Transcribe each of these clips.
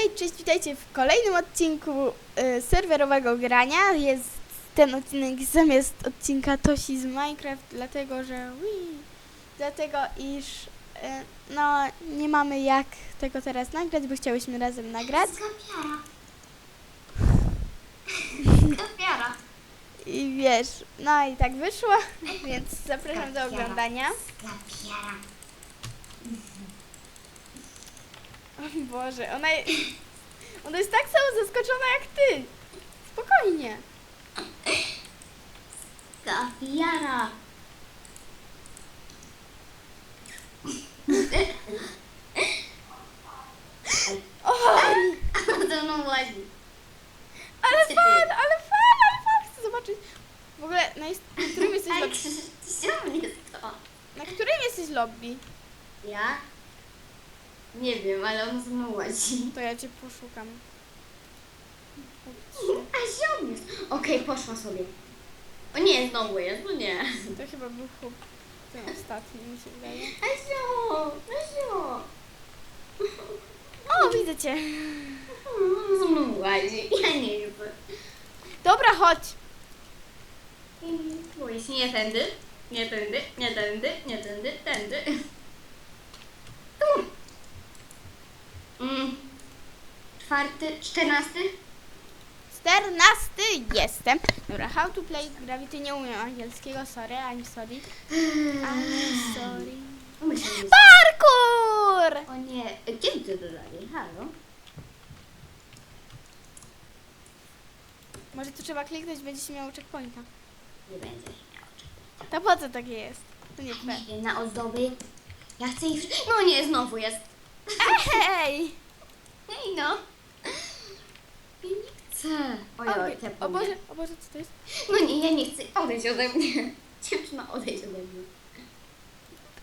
Hej, cześć, witajcie w kolejnym odcinku y, serwerowego grania. Jest ten odcinek zamiast odcinka Tosi z Minecraft, dlatego że ui, dlatego iż y, no nie mamy jak tego teraz nagrać, bo chciałyśmy razem nagrać Skapiara. Skapiara. i wiesz, no i tak wyszło, więc zapraszam do oglądania. O Boże, ona, je- ona jest tak samo zaskoczona jak ty. Spokojnie. Skapiara. O, To no ładnie. ale fan, ale fan, ale fan, chcę zobaczyć. W ogóle, na, jest, na którym jesteś Ale lobby? to. Na którym jesteś lobby? Ja? Nie wiem, ale on znowu ładzi. To ja cię poszukam. A ziom jest. Okej, poszła sobie. O nie, znowu jest, no nie. To chyba był chłop ten ostatni, mi się wydaje. Azio, Azio. O, widzę cię. On znowu ładzi. Ja nie wiem. Dobra, chodź. Boję się nie tędy, nie tędy, nie tędy, nie tędy, tędy. Tu. Mm. Czwarty, czternasty? Czternasty jestem. Dobra, how to play Gravity. Nie umiem angielskiego, sorry, I'm sorry. I'm sorry. Myślę, że jest. Parkour! O nie, gdzie ty dodali? Halo? Może tu trzeba kliknąć, będzie się miało checkpointa. Nie będzie miał. To po co takie jest? To nie fair. Wiem, na ozdoby. Ja chcę ich... No nie, znowu jest. Hej! Hej no. Chcę. Oj, oj, te o Boże, o Boże, co to jest? No nie, ja nie chcę. Odejdź ode mnie. Dziewczyna, odejdź ode mnie.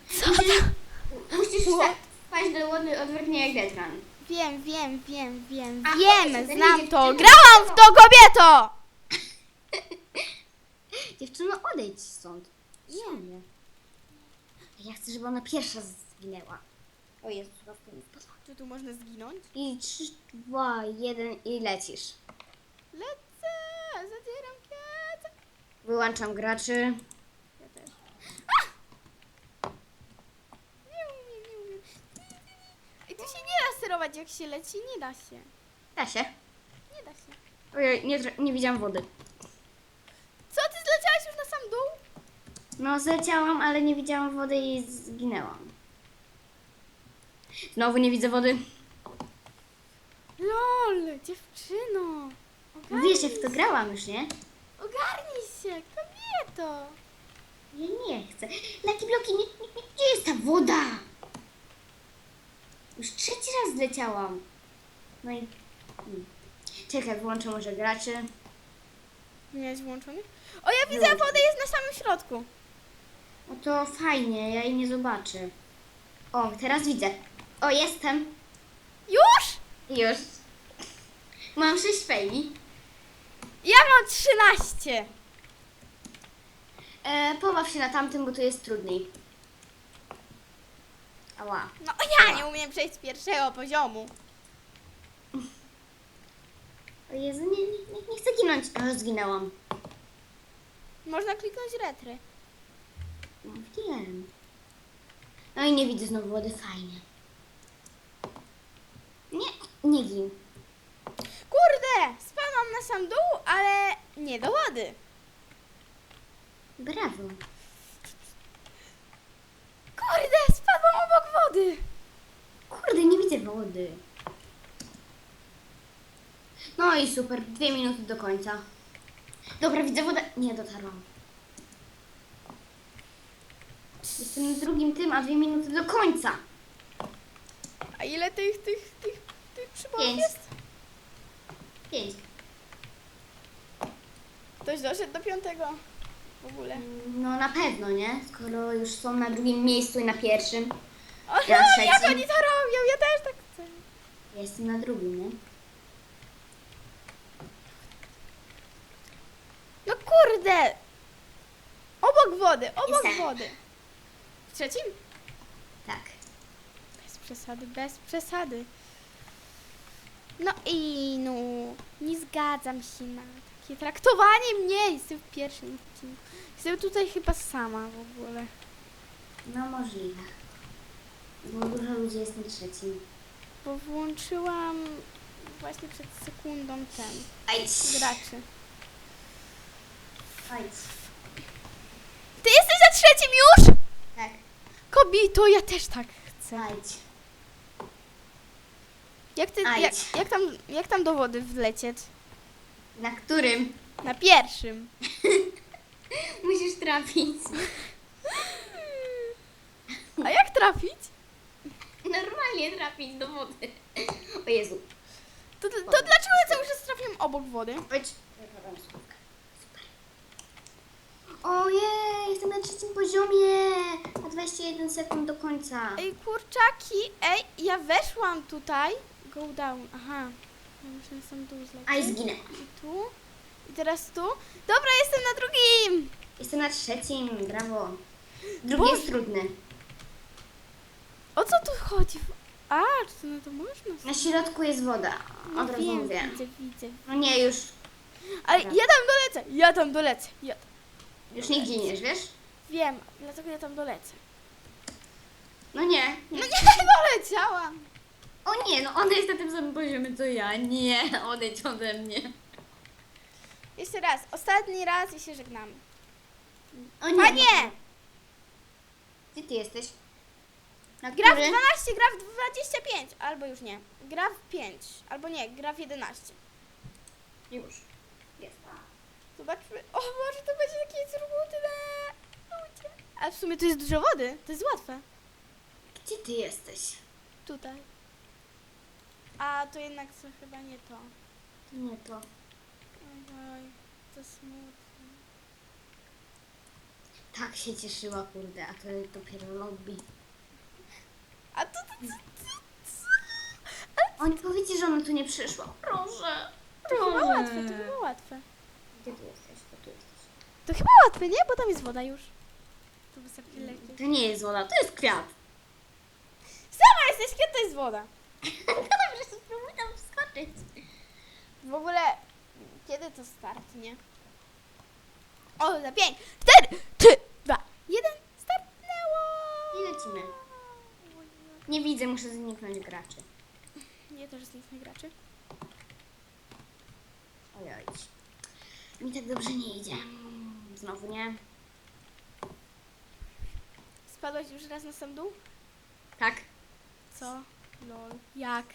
Co to? Musisz tak wpaść do wody odwrotnie jak Detran. Wiem, wiem, wiem, wiem, A, wiem, chodź, znam to. Grałam w to, kobieto! Dziewczyno, odejdź stąd. Nie, nie. Ja chcę, żeby ona pierwsza zginęła. O Jezu, chyba w tym spadła. Czy tu można zginąć? I 3, 2, 1 i lecisz. Lecę, zadzieram kiecę. Wyłączam graczy. Ja też. Nie umiem, nie umiem. I tu się nie da sterować jak się leci, nie da się. Da się. Nie da się. Ojej, nie, nie widziałam wody. Co, ty zleciałaś już na sam dół? No, zleciałam, ale nie widziałam wody i zginęłam. Znowu nie widzę wody. Lol, dziewczyno. Ogarnij Wiesz, jak w to grałam już, nie? Ogarnij się, kobieto. Ja nie chcę. Laki bloki, nie, nie, nie, gdzie jest ta woda? Już trzeci raz zleciałam. No i... hmm. Czekaj, wyłączę może graczy. Miałeś włączony? O, ja widzę, Wyłączony. woda jest na samym środku. No to fajnie, ja jej nie zobaczę. O, teraz widzę. O, jestem. Już? Już. Mam 6 fejli. Mam 13. E, pobaw się na tamtym, bo tu jest trudniej. Ała. No ja nie umiem przejść z pierwszego poziomu. O Jezu, nie, nie, nie, chcę ginąć. O, zginęłam. Można kliknąć retry. No, wiem. No i nie widzę znowu wody, fajnie. Nie, nie gin. Na sam dół, ale nie do wody. Brawo. Kurde, spadłam obok wody. Kurde, nie widzę wody. No i super, dwie minuty do końca. Dobra, widzę wodę. Nie dotarłam. Jestem na drugim tym, a dwie minuty do końca. A ile tych, tych, tych, tych Pięć. jest? Pięć. Ktoś doszedł do piątego. W ogóle. No na pewno, nie? Skoro już są na drugim miejscu i na pierwszym. O, Ja jak trzeci. oni to robią? Ja też tak chcę. Ja jestem na drugim, nie? No kurde! Obok wody, obok Jestem. wody. W trzecim? Tak. Bez przesady, bez przesady. No i no, nie zgadzam się na takie traktowanie mnie. Jestem w pierwszym odcinku. Jestem tutaj chyba sama w ogóle. No możliwe. Bo dużo ludzi jest na trzecim. Bo włączyłam właśnie przed sekundą ten Ajdź. graczy. Ajdź. Ty jesteś na trzecim już? Tak. Kobieto, ja też tak chcę. Ajdź. Jak, ty, Ajdź. jak, jak, tam, jak tam do wody wlecieć? Na którym? Na pierwszym. Musisz trafić. A jak trafić? Normalnie trafić do wody. O Jezu. To, to, to dlaczego ja cały czas trafiam obok wody? Chodź. Super. Ojej, jestem na trzecim poziomie. A 21 sekund do końca. Ej, kurczaki, ej, ja weszłam tutaj. Go down, aha. Ja muszę sam dół zlecieć. Aj, zginę. I tu. I teraz tu. Dobra, jestem na drugim. Jestem na trzecim, brawo. Drugi Boże. jest trudny. O co tu chodzi? A, czy to na to można? Na środku jest woda. No Od razu wiem, mówię. widzę, widzę. No nie, już, Ale Dobra. ja tam dolecę, ja tam dolecę. Ja już nie giniesz, wiesz? wiem, dlatego ja tam dolecę. No nie. No nie doleciałam. O nie, no ona jest na tym samym poziomie co ja. Nie, odejdź ode mnie. Jeszcze raz, ostatni raz i się żegnamy. O nie. Panie! Gdzie ty jesteś? Na Gra w który? 12, gra w 25, albo już nie. Gra w 5, albo nie, gra w 11. Już. Jest. Zobaczmy. O Boże, to będzie takie trudne. Ludzie. A w sumie tu jest dużo wody, to jest łatwe. Gdzie ty jesteś? Tutaj. A to jednak co chyba nie to. To nie to. Oj, to smutne. Tak się cieszyła, kurde, a to dopiero lobby. A to, to, to, to, to, Oni powiedzcie, że ona tu nie przyszła. Proszę. to chyba łatwe, to chyba łatwe. Gdzie ty jesteś? To tu jesteś. To chyba łatwe, nie? Bo tam jest woda już. Tu wystarczy lecieć. To nie jest woda, to jest kwiat. Sama jesteś, kiedy to jest woda? Dobrze, spróbuj tam wskoczyć. W ogóle, kiedy to start, nie? O, za 5, 4, 3, 2, 1, startnęło! I lecimy. Nie widzę, muszę zniknąć graczy. Nie, też zniknę graczy. Ojoj. Mi tak dobrze nie idzie. Znowu nie. Spadłaś już raz na sam dół? Tak. Co? Lol. Jak?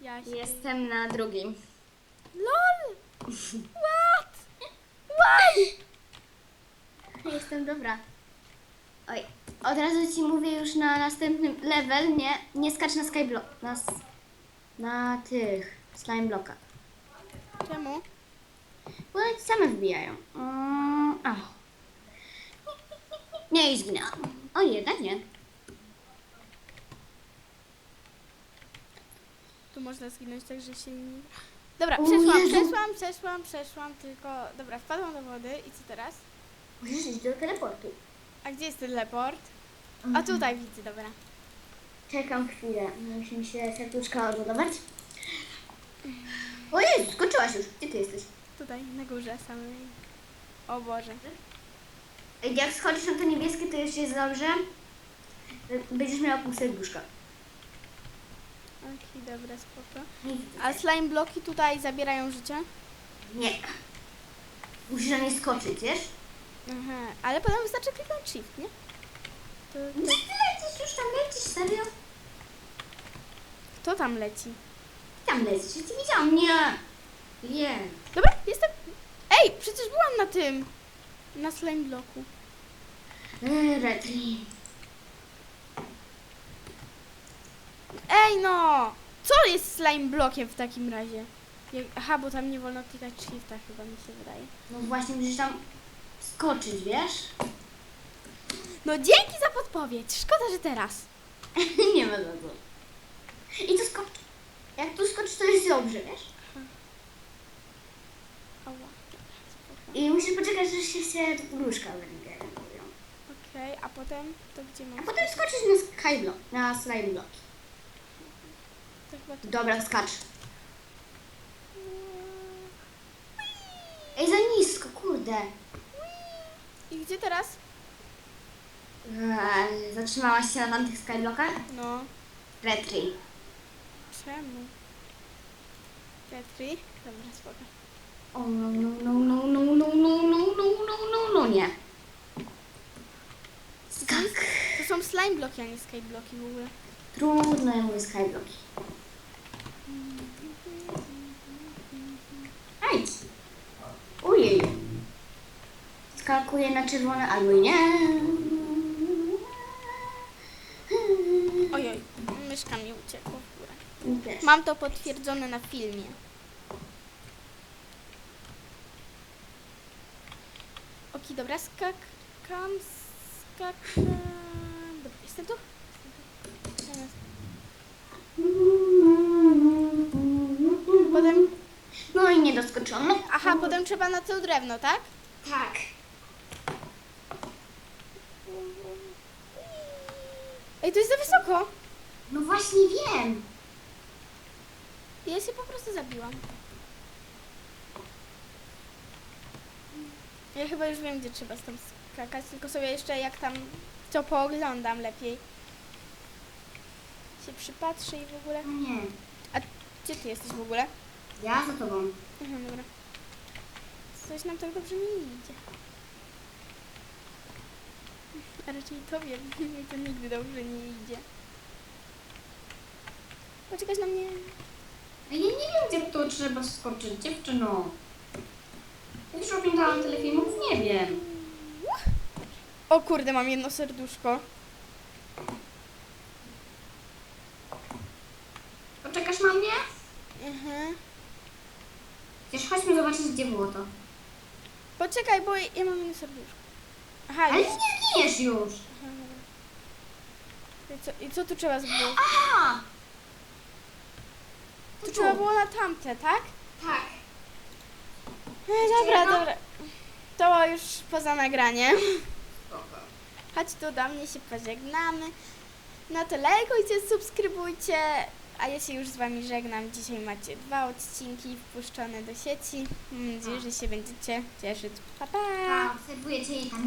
Ja się... Jestem na drugim. LOL! What? Why? Jestem dobra. Oj, od razu ci mówię już na następnym level, nie, nie skacz na skyblock, na, s- na tych slime blockach. Czemu? Bo one same wbijają. Mm, a. Nie, i zginęłam. O, jednak nie. Tu można zginąć tak, że się nie... Dobra, O przeszłam, Jezu. przeszłam, przeszłam, przeszłam, tylko... Dobra, wpadłam do wody i co teraz? Musisz iść do teleportu. A gdzie jest teleport? A Mhm. tutaj widzę, dobra. Czekam chwilę. Musi mi się serduszka odładować. O Jezu, skończyłaś już. Gdzie ty jesteś? Tutaj, na górze samej. O Boże. Jak schodzisz na to niebieskie, to już jest dobrze. Będziesz miała pół serduszka. Okej, dobra, spoko. A slime bloki tutaj zabierają życie? Nie. Musisz na nie skoczyć, wiesz? Aha, ale potem wystarczy kliknąć shift, nie? To, to, ty lecisz, już tam lecisz, serio? kto tam leci? Tam lecisz, ja cię widziałam, nie. Nie. Dobra, jestem... Ej, przecież byłam na tym. Na slime bloku. Eee, Retri. Ej no! Co jest slime blokiem w takim razie? Jak, aha, bo tam nie wolno klikać shifta chyba mi się wydaje. No właśnie, musisz tam skoczyć, wiesz? No dzięki za podpowiedź. Szkoda, że teraz. nie ma za co. I tu skocz. Jak tu skoczysz, to jest dobrze, wiesz? Ała. I musisz poczekać, aż się się różka wygenerują. Okej, a potem to gdzie A mam? potem skoczysz na skyblock, na slime block. Dobra, skacz. Ej, za nisko, kurde. I gdzie teraz? Eee, zatrzymałaś się na tamtych skyblockach? No, Retry. czemu? Petri? Dobra, spoko. O, no, no, no, no, no, no, no, no, no, no, no, no, nie. Skak. To są slime bloki, a nie skate w ogóle. Trudno, ja mówię skyblocki. Ajdź. Ojej. Skakuję na czerwone albo i nie. Ojoj, myszka mi uciekła w górę. Wiesz. Mam to potwierdzone na filmie. Oki, dobra, skakam, skakam. Dobra, jestem tu? Aha, potem trzeba na to drewno, tak? Tak. Ej, to jest za wysoko. No właśnie wiem. Ja się po prostu zabiłam. Ja chyba już wiem, gdzie trzeba stąd skakać, tylko sobie jeszcze jak tam co pooglądam lepiej. Się przypatrzę i w ogóle. No nie. A gdzie ty jesteś w ogóle? Ja za tobą. Aha, dobra. Coś nam tak dobrze nie idzie. A raczej tobie mi to nigdy dobrze nie idzie. Poczekać na mnie. A ja nie wiem, gdzie to trzeba skoczyć, dziewczyno. Ja już oglądałam tyle filmów, nie wiem. O kurde, mam jedno serduszko. Poczekasz na mnie? Mhm. Wiesz, chodźmy zobaczyć, gdzie było to. Poczekaj, bo ja mam jedno serduszko. Aha, Ale nie giniesz już. Aha, dobra. I co, I co tu trzeba zrobić? Aha! Tu trzeba było na tamte, tak? Tak. E, dobra, jedno? dobra. To już poza nagraniem. Spoko. Chodź tu do mnie, się pożegnamy. No to lajkujcie, subskrybujcie. A ja się już z wami żegnam. Dzisiaj macie dwa odcinki wpuszczone do sieci. Mam nadzieję, że się będziecie cieszyć. Pa, pa! A, obserwuję cię i tam